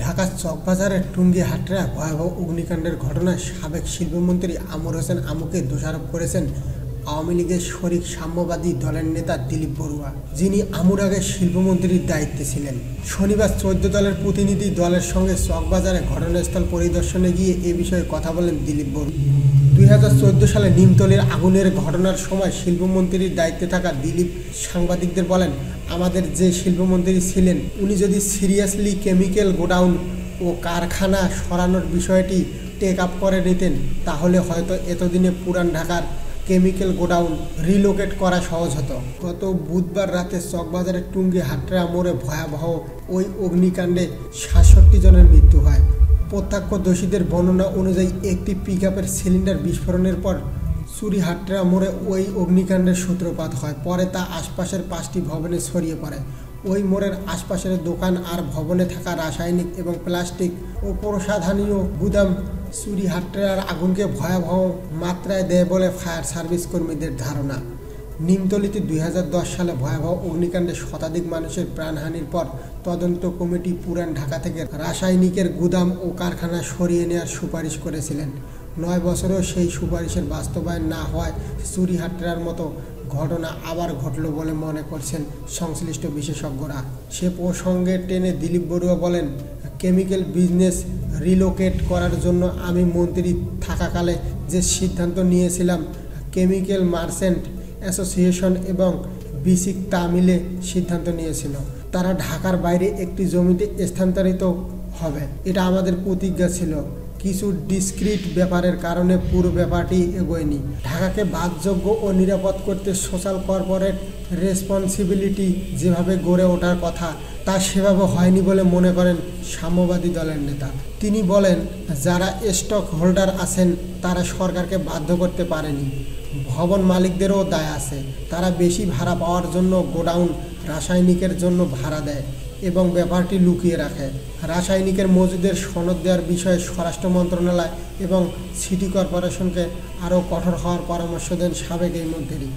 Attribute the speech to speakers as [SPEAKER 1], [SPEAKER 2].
[SPEAKER 1] ঢাকার চকবাজারের টুঙ্গি হাটরা ভয়াবহ অগ্নিকাণ্ডের ঘটনায় সাবেক শিল্পমন্ত্রী আমর হোসেন আমুকে দোষারোপ করেছেন আওয়ামী লীগের শরিক সাম্যবাদী দলের নেতা দিলীপ বড়ুয়া, যিনি আমুর আগে শিল্পমন্ত্রীর দায়িত্বে ছিলেন। শনিবার চোদ্দ দলের প্রতিনিধি দলের সঙ্গে চকবাজারে ঘটনাস্থল পরিদর্শনে গিয়ে এ বিষয়ে কথা বলেন দিলীপ বড়ুয়া। দুই হাজার চোদ্দ সালে নিমতলের আগুনের ঘটনার সময় শিল্পমন্ত্রীর দায়িত্বে থাকা দিলীপ সাংবাদিকদের বলেন, আমাদের যে শিল্পমন্ত্রী ছিলেন, উনি যদি সিরিয়াসলি কেমিক্যাল গোডাউন ও কারখানা সরানোর বিষয়টি টেক আপ করে নিতেন, তাহলে হয়তো এতদিনে পুরান ঢাকার কেমিক্যাল গোডাউন রিলোকেট করা সহজ হতো। গত বুধবার রাতে চকবাজারের টুঙ্গি হাটরা মোড়ে ভয়াবহ ওই অগ্নিকাণ্ডে সাতষট্টি জনের মৃত্যু হয়। প্রত্যক্ষদর্শীদের বর্ণনা অনুযায়ী একটি পিক সিলিন্ডার বিস্ফোরণের পর চুরিহাট্রা মোড়ে ওই অগ্নিকাণ্ডের সূত্রপাত হয়। পরে তা আশপাশের পাঁচটি ভবনে ছড়িয়ে পড়ে। ওই মোড়ের আশপাশের দোকান আর ভবনে থাকা রাসায়নিক এবং প্লাস্টিক ও প্রসাধনীয় গুদাম চুরিহাট্রার আগুনকে ভয়াবহ মাত্রায় দেয় বলে ফায়ার সার্ভিস কর্মীদের ধারণা। নিমতলিতে দুই সালে ভয়াবহ অগ্নিকাণ্ডে শতাধিক মানুষের প্রাণহানির পর তদন্ত কমিটি পুরান ঢাকা থেকে রাসায়নিকের গুদাম ও কারখানা সরিয়ে নেওয়ার সুপারিশ করেছিলেন। নয় বছরেও সেই সুপারিশের বাস্তবায়ন না হওয়ায় চুরিহাট্টার মতো ঘটনা আবার ঘটল বলে মনে করছেন সংশ্লিষ্ট বিশেষজ্ঞরা। সে প্রসঙ্গে টেনে দিলীপ বড়ুয়া বলেন কেমিক্যাল বিজনেস রিলোকেট করার জন্য আমি মন্ত্রী থাকাকালে যে সিদ্ধান্ত নিয়েছিলাম কেমিক্যাল মার্চেন্ট অ্যাসোসিয়েশন এবং বিসিক তামিলে সিদ্ধান্ত নিয়েছিল। তারা ঢাকার বাইরে একটি জমিতে স্থানান্তরিত হবে। এটা আমাদের প্রতিজ্ঞা ছিল। কিছু ডিসক্রিট ব্যাপারের কারণে পুরো ব্যাপারটি এগোয়নি। ঢাকাকে বাদযোগ্য ও নিরাপদ করতে সোশ্যাল কর্পোরেট রেসপন্সিবিলিটি যেভাবে গড়ে ওঠার কথা, তা সেভাবে হয়নি বলে মনে করেন সাম্যবাদী দলের নেতা। তিনি বলেন, যারা স্টক হোল্ডার আছেন, তারা সরকারকে বাধ্য করতে পারেনি। ভবন মালিকদেরও দায় আছে। তারা বেশি ভাড়া পাওয়ার জন্য গোডাউন রাসায়নিকের জন্য ভাড়া দেয়। এবং ব্যাপারটি লুকিয়ে রাখে। রাসায়নিকের মজুদের সনদ দেওয়ার বিষয়ে স্বরাষ্ট্র মন্ত্রণালয় এবং সিটি কর্পোরেশনকে আরও কঠোর হওয়ার পরামর্শ দেন সাবেক এই মন্ত্রী।